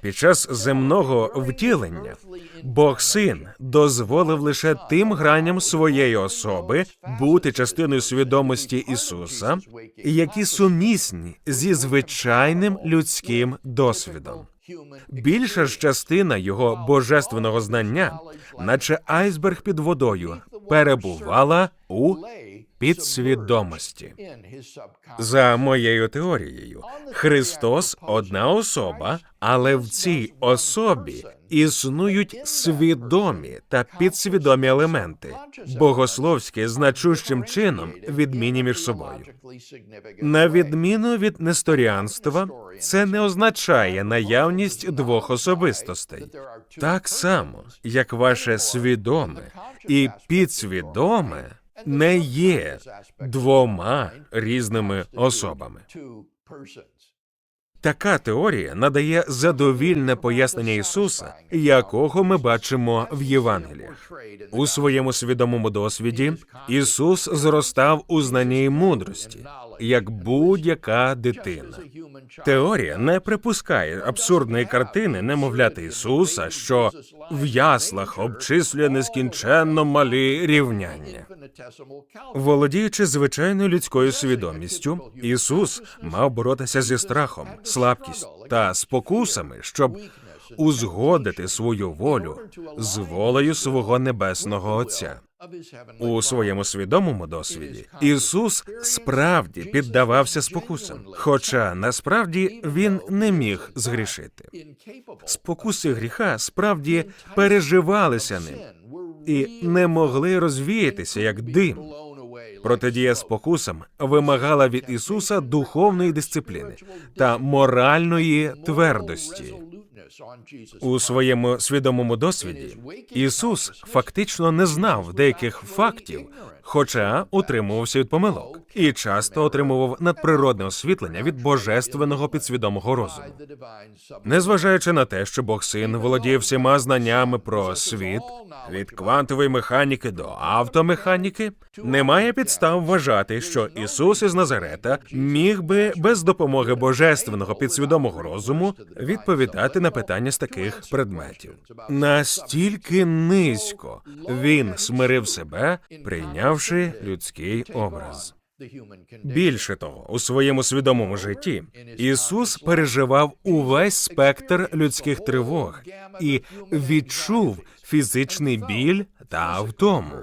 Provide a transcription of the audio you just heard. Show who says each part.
Speaker 1: Під час земного втілення Бог син дозволив лише тим граням своєї особи бути частиною свідомості Ісуса, які сумісні зі звичайним людським досвідом. Більша ж частина його божественного знання, наче айсберг під водою, перебувала у підсвідомості. За моєю теорією, Христос одна особа, але в цій особі існують свідомі та підсвідомі елементи, богословські значущим чином відмінні між собою. На відміну від несторіанства, це не означає наявність двох особистостей. Так само, як ваше свідоме і підсвідоме не є двома різними особами. Така теорія надає задовільне пояснення Ісуса, якого ми бачимо в Євангеліях. У своєму свідомому досвіді Ісус зростав у знанні й мудрості, як будь-яка дитина. Теорія не припускає абсурдної картини немовляти Ісуса, що в яслах обчислює нескінченно малі рівняння. Володіючи звичайною людською свідомістю, Ісус мав боротися зі страхом, слабкістю та спокусами, щоб узгодити свою волю з волею свого небесного Отця. У своєму свідомому досвіді Ісус справді піддавався спокусам, хоча насправді він не міг згрішити. Спокуси гріха справді переживалися ним і не могли розвіятися як дим. Протидія спокусам вимагала від Ісуса духовної дисципліни та моральної твердості. У своєму свідомому досвіді Ісус фактично не знав деяких фактів, хоча утримувався від помилок, і часто отримував надприродне освітлення від божественного підсвідомого розуму. Незважаючи на те, що Бог син володіє всіма знаннями про світ від квантової механіки до автомеханіки, немає підстав вважати, що Ісус із Назарета міг би без допомоги божественного підсвідомого розуму відповідати на питання з таких предметів. Настільки низько він смирив себе, прийнявши людський образ. Більше того, у своєму свідомому житті Ісус переживав увесь спектр людських тривог і відчув фізичний біль та втому.